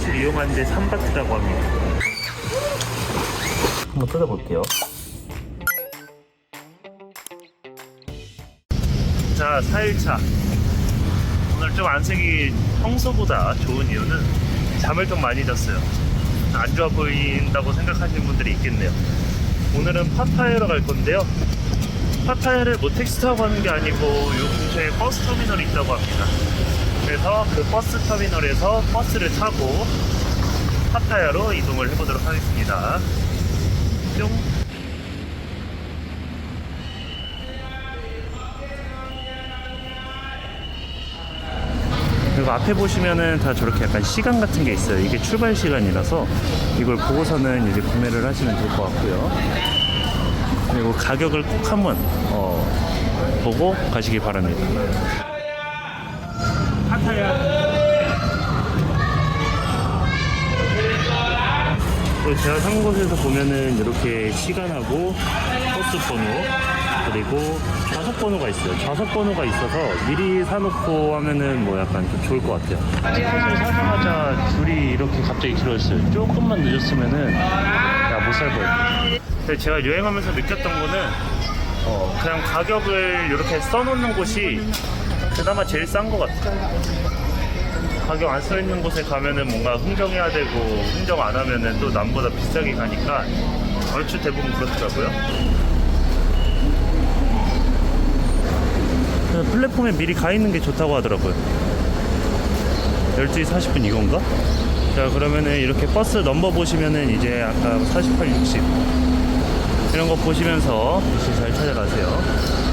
화장실 이용하는데 삼바트라고 합니다. 한번 뜯어볼게요. 자, 4일차. 오늘 좀 안색이 평소보다 좋은 이유는 잠을 좀 많이 잤어요. 안 좋아 보인다고 생각하시는 분들이 있겠네요. 오늘은 파타야로 갈 건데요. 파타야를 뭐 택시 타고 가는 게 아니고 요 근처에 버스 터미널이 있다고 합니다. 그래서 그 버스 터미널에서 버스를 타고 파타야로 이동을 해보도록 하겠습니다. 뿅. 그리고 앞에 보시면은 다 저렇게 약간 시간 같은 게 있어요. 이게 출발 시간이라서 이걸 보고서는 이제 구매를 하시면 될 것 같고요. 그리고 가격을 꼭 한번 어, 보고 가시기 바랍니다. 또 제가 산 곳에서 보면은 이렇게 시간하고 버스 번호 그리고 좌석 번호가 있어요. 좌석 번호가 있어서 미리 사놓고 하면은 뭐 약간 좀 좋을 것 같아요. 사실 사자마자 줄이 이렇게 갑자기 길어졌어요. 조금만 늦었으면은 야 못 살. 근데 제가 여행하면서 느꼈던 거는 어 그냥 가격을 이렇게 써놓는 곳이 그나마 제일 싼 것 같아요. 가격 안 써 있는 곳에 가면은 뭔가 흥정해야 되고 흥정 안 하면은 또 남보다 비싸게 가니까 얼추 대부분 그렇더라고요. 플랫폼에 미리 가 있는 게 좋다고 하더라고요. 12시 40분 이건가? 자, 그러면은 이렇게 버스 넘버 보시면은 이제 아까 48, 60 이런 거 보시면서 다시 잘 찾아가세요.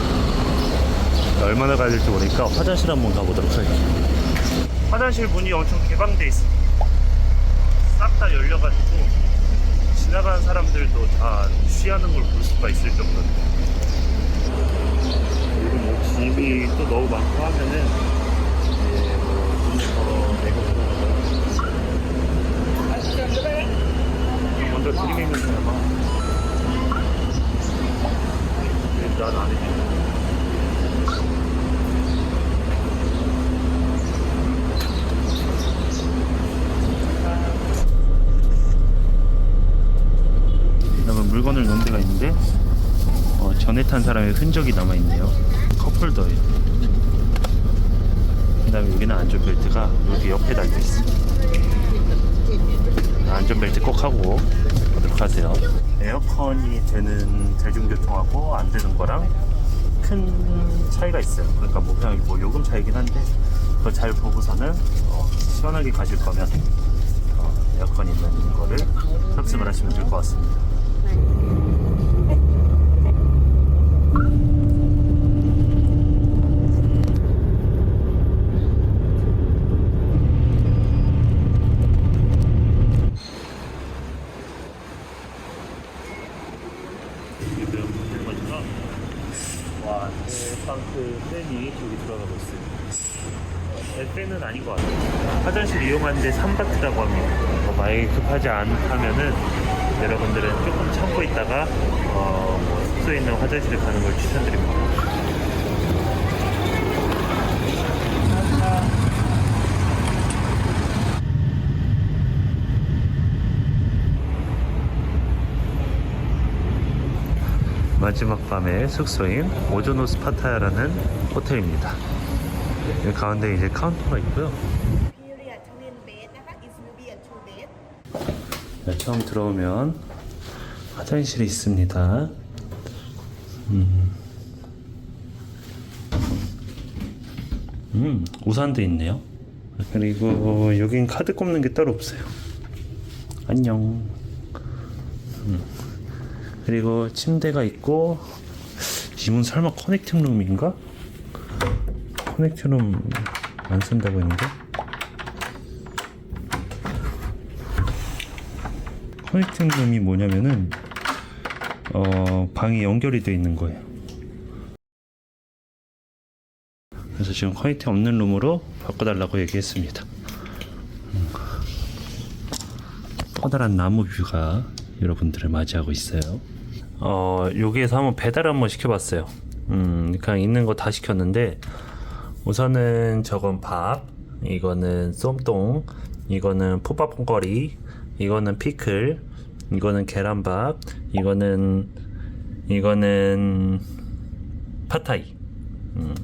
자, 얼마나 가야 될지 모르니까 화장실 한번 가보도록 할게요. 화장실 문이 엄청 개방돼 있어. 싹다 열려가지고 지나가는 사람들도 다 쉬하는 걸 볼 수가 있을 정도인데. 그리고 뭐 짐이 또 너무 많고 하면은 이제 뭐 문서 내고 먼저 드리밍을 해봐. 난안 해줘. 그다음에 물건을 넣은 데가 있는데 어, 전에 탄 사람의 흔적이 남아 있네요. 컵홀더예요. 그 다음에 여기는 안전벨트가 여기 옆에 달려 있어. 안전벨트 꼭 하고 오도록 하세요. 에어컨이 되는 대중교통하고 안 되는 거랑 큰 차이가 있어요. 그러니까 뭐 그냥 뭐 요금 차이긴 한데 그거 잘 보고서는 어, 시원하게 가실 거면 어, 에어컨 있는 거를 탑승을 하시면 될 것 같습니다. 지금 보시면 와, 탱크 팬이 저기 들어가고 있어요. 팬은 아닌 것 같아요. 이용하는데 3바트라고 합니다. 뭐 만약에 급하지 않다면은 여러분들은 조금 참고 있다가 어, 뭐 숙소에 있는 화장실에 가는 걸 추천드립니다. 마지막 밤의 숙소인 오조노스 파타야라는 호텔입니다. 가운데 이제 카운터가 있고요. 네, 처음 들어오면 화장실이 있습니다. 음, 음, 우산도 있네요. 그리고 여긴 카드 꼽는 게 따로 없어요. 안녕. 음, 그리고 침대가 있고 이문 설마 커넥팅 룸인가? 커넥팅 룸 안 쓴다고 했는데? 커넥팅 룸이 뭐냐면은 어, 방이 연결이 돼 있는 거예요. 그래서 지금 커넥팅 없는 룸으로 바꿔달라고 얘기했습니다. 음. 커다란 나무 뷰가 여러분들을 맞이하고 있어요. 어, 여기에서 한번 배달 한번 시켜봤어요. 음, 그냥 있는 거 다 시켰는데 우선은 저건 밥, 이거는 쏨똥, 이거는 풋밥퐁거리, 이거는 피클, 이거는 계란밥, 이거는 이거는 팟타이. 음,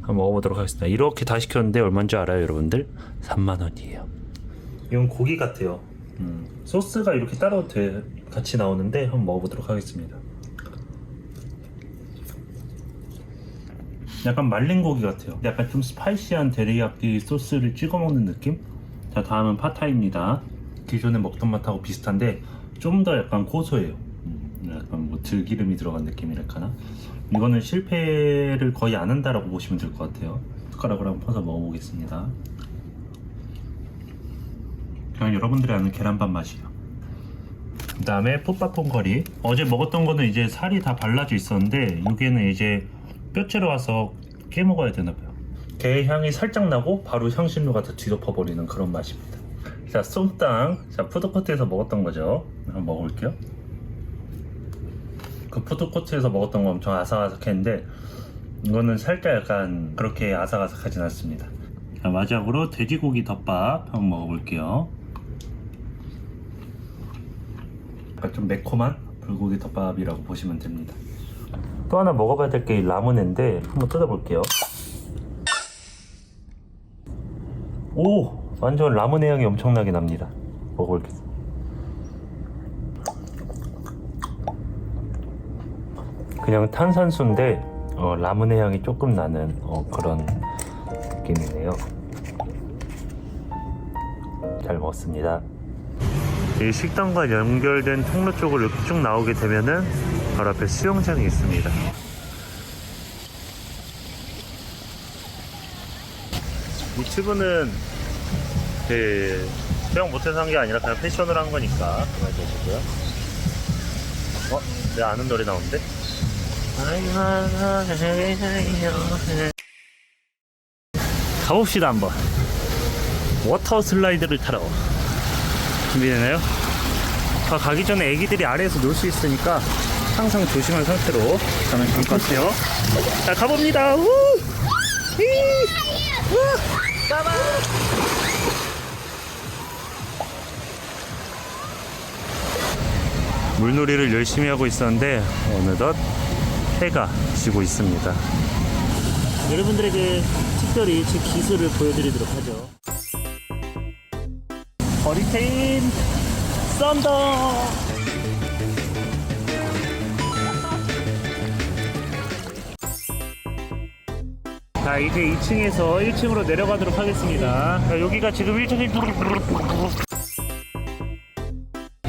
한번 먹어보도록 하겠습니다. 이렇게 다 시켰는데 얼마인지 알아요, 여러분들? 3만 원이에요. 이건 고기 같아요. 음, 소스가 이렇게 따로 돼- 같이 나오는데 한번 먹어보도록 하겠습니다. 약간 말린 고기 같아요. 약간 좀 스파이시한 데리야끼 소스를 찍어 먹는 느낌? 자, 다음은 파타입니다. 기존에 먹던 맛하고 비슷한데 좀 더 약간 고소해요. 음, 약간 뭐 들기름이 들어간 느낌이랄까나? 이거는 실패를 거의 안 한다라고 보시면 될 것 같아요. 숟가락으로 한번 퍼서 먹어보겠습니다. 그냥 여러분들이 아는 계란밥 맛이에요. 그 다음에 풋밥퐁커리 어제 먹었던 거는 이제 살이 다 발라져 있었는데 여기에는 이제 뼈째로 와서 깨 먹어야 되나 봐요 게 향이 살짝 나고 바로 향신료가 다 뒤덮어버리는 그런 맛입니다 자 쏨땅 자 푸드코트에서 먹었던 거죠 한번 먹어볼게요 그 푸드코트에서 먹었던 거 엄청 아삭아삭했는데 이거는 살짝 약간 그렇게 아삭아삭하진 않습니다 자 마지막으로 돼지고기 덮밥 한번 먹어볼게요 약간 좀 매콤한 불고기 덮밥이라고 보시면 됩니다. 또 하나 먹어봐야 될 게 라무네인데 한번 뜯어볼게요. 오! 완전 라무네 향이 엄청나게 납니다. 먹어볼게요. 그냥 탄산수인데 어, 라무네 향이 조금 나는 어, 그런 느낌이네요. 잘 먹었습니다. 이 식당과 연결된 통로 쪽으로 쭉 나오게 되면은 바로 앞에 수영장이 있습니다. 이 튜브는 그 수영 못해서 한 게 아니라 그냥 패션으로 한 거니까 그만 되시고요. 어? 내 아는 노래 나오는데? 가봅시다 한번. 워터 슬라이드를 타러. 준비되나요? 가, 가기 전에 애기들이 아래에서 놀 수 있으니까 항상 조심한 상태로 가면 좋을 것 같아요. 자, 가봅니다. 우! 물놀이를 열심히 하고 있었는데 어느덧 해가 지고 있습니다. 여러분들에게 특별히 제 기술을 보여드리도록 하죠. 허리케인 썬더 자 이제 2층에서 1층으로 내려가도록 하겠습니다 자, 여기가 지금 1층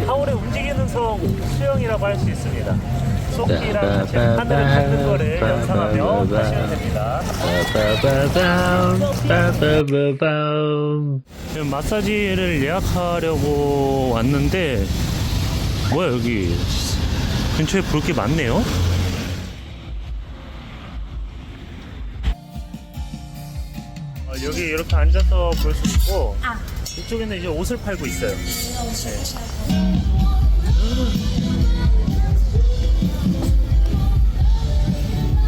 하울의 움직이는 성 수영이라고 할 수 있습니다 속기랑 같이 하늘을 닿는 거를 연상하며 하시면 됩니다. 지금 마사지를 예약하려고 왔는데 뭐야 여기 근처에 볼 게 많네요. 어, 여기 이렇게 앉아서 볼 수 있고 이쪽에는 이제 옷을 팔고 있어요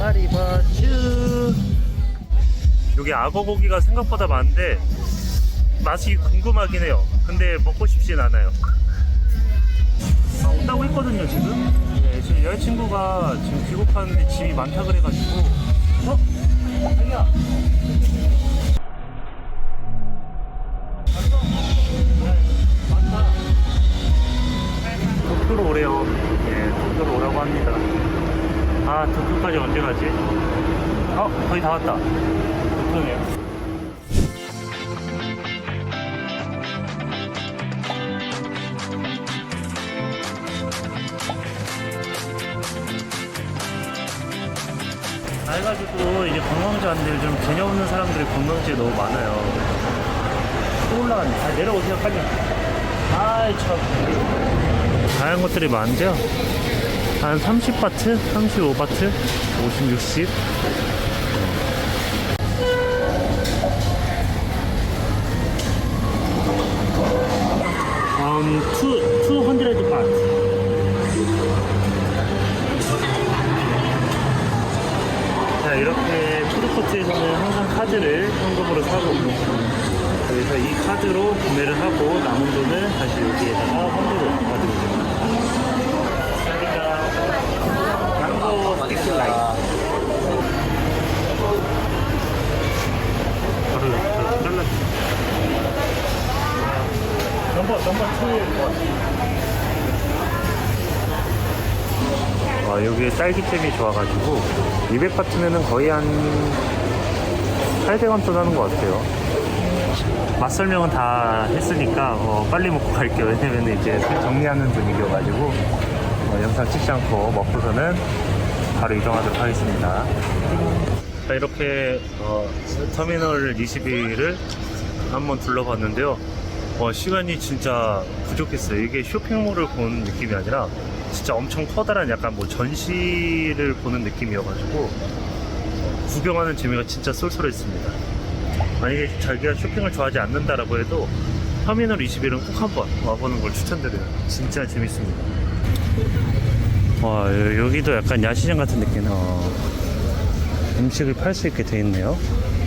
파리바츄 여기 악어 고기가 생각보다 많은데 맛이 궁금하긴 해요. 근데 먹고 싶진 않아요. 아, 온다고 했거든요 지금. 네, 지금 여자친구가 지금 귀국하는데 짐이 많다 그래가지고. 어? 그래가지고 이제 관광자들 좀 개념 없는 사람들이 관광지에 너무 많아요. 또 올라갔네. 아, 내려오세요, 빨리. 아이, 참. 다양한 것들이 많은데요. 한 30바트, 35바트, 50, 60. Um, two, 푸드코트에서는 항상 카드를 현금으로 사고, 그래서 이 카드로 구매를 하고 남은 돈을 다시 여기에다가 환불을 받아들이죠. 그러니까 양고 스티킹 라인. 바로 잘라주죠. 넘버 넘버 2. 아, 여기에 딸기잼이 좋아가지고 200바트면은 거의 한 800원 돈 하는 것 같아요. 맛 설명은 다 했으니까 어, 빨리 먹고 갈게요. 왜냐면 이제 정리하는 분위기여가지고 어, 영상 찍지 않고 먹고서는 바로 이동하도록 하겠습니다. 자, 이렇게 어, 터미널 21을 한번 둘러봤는데요. 어, 시간이 진짜 부족했어요. 이게 쇼핑몰을 본 느낌이 아니라 진짜 엄청 커다란 약간 뭐 전시를 보는 느낌이어가지고 어, 구경하는 재미가 진짜 쏠쏠했습니다. 만약에 자기가 쇼핑을 좋아하지 않는다라고 해도 터미널 21은 꼭 한번 와보는 걸 추천드려요. 진짜 재밌습니다. 와, 여- 여기도 약간 야시장 같은 느낌. 어, 음식을 팔 수 있게 돼 있네요.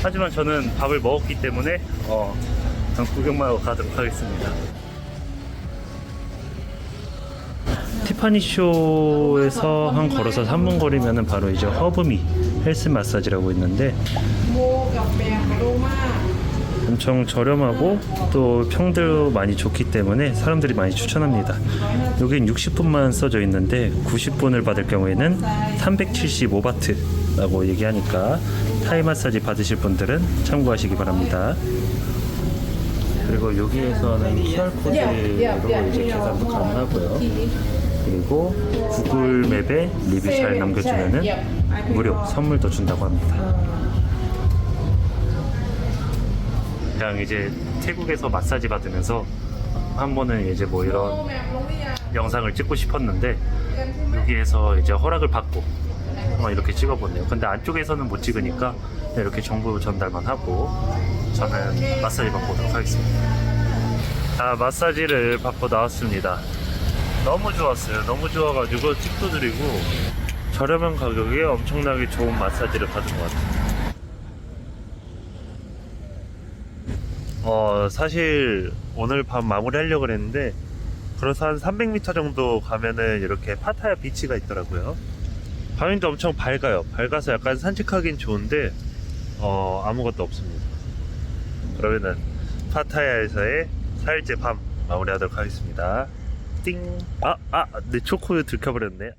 하지만 저는 밥을 먹었기 때문에 어, 그냥 구경만 하고 가도록 하겠습니다. 티파니 쇼에서 한 걸어서 3분 거리면은 바로 이제 허브미 헬스 마사지라고 있는데 엄청 저렴하고 또 평도 많이 좋기 때문에 사람들이 많이 추천합니다. 여긴 60분만 써져 있는데 90분을 받을 경우에는 375바트라고 얘기하니까 타이 마사지 받으실 분들은 참고하시기 바랍니다. 그리고 여기에서는 QR코드로 이제 계산도 가능하고요. 그리고 구글 맵에 리뷰 잘 남겨주면은 무료 선물도 준다고 합니다. 그냥 이제 태국에서 마사지 받으면서 한 번은 이제 뭐 이런 영상을 찍고 싶었는데 여기에서 이제 허락을 받고 한번 이렇게 찍어보네요. 근데 안쪽에서는 못 찍으니까 이렇게 정보 전달만 하고 저는 마사지 받고 오도록 하겠습니다. 자, 마사지를 받고 나왔습니다. 너무 좋았어요. 너무 좋아가지고 팁도 드리고 저렴한 가격에 엄청나게 좋은 마사지를 받은 것 같아요. 어, 사실 오늘 밤 마무리 하려고 했는데 그래서 한 300m 정도 가면은 이렇게 파타야 비치가 있더라고요. 밤인데 엄청 밝아요. 밝아서 약간 산책하긴 좋은데 어, 아무것도 없습니다. 그러면은 파타야에서의 4일째 밤 마무리하도록 하겠습니다. 띵. 아, 아, 내 초코를 들켜버렸네.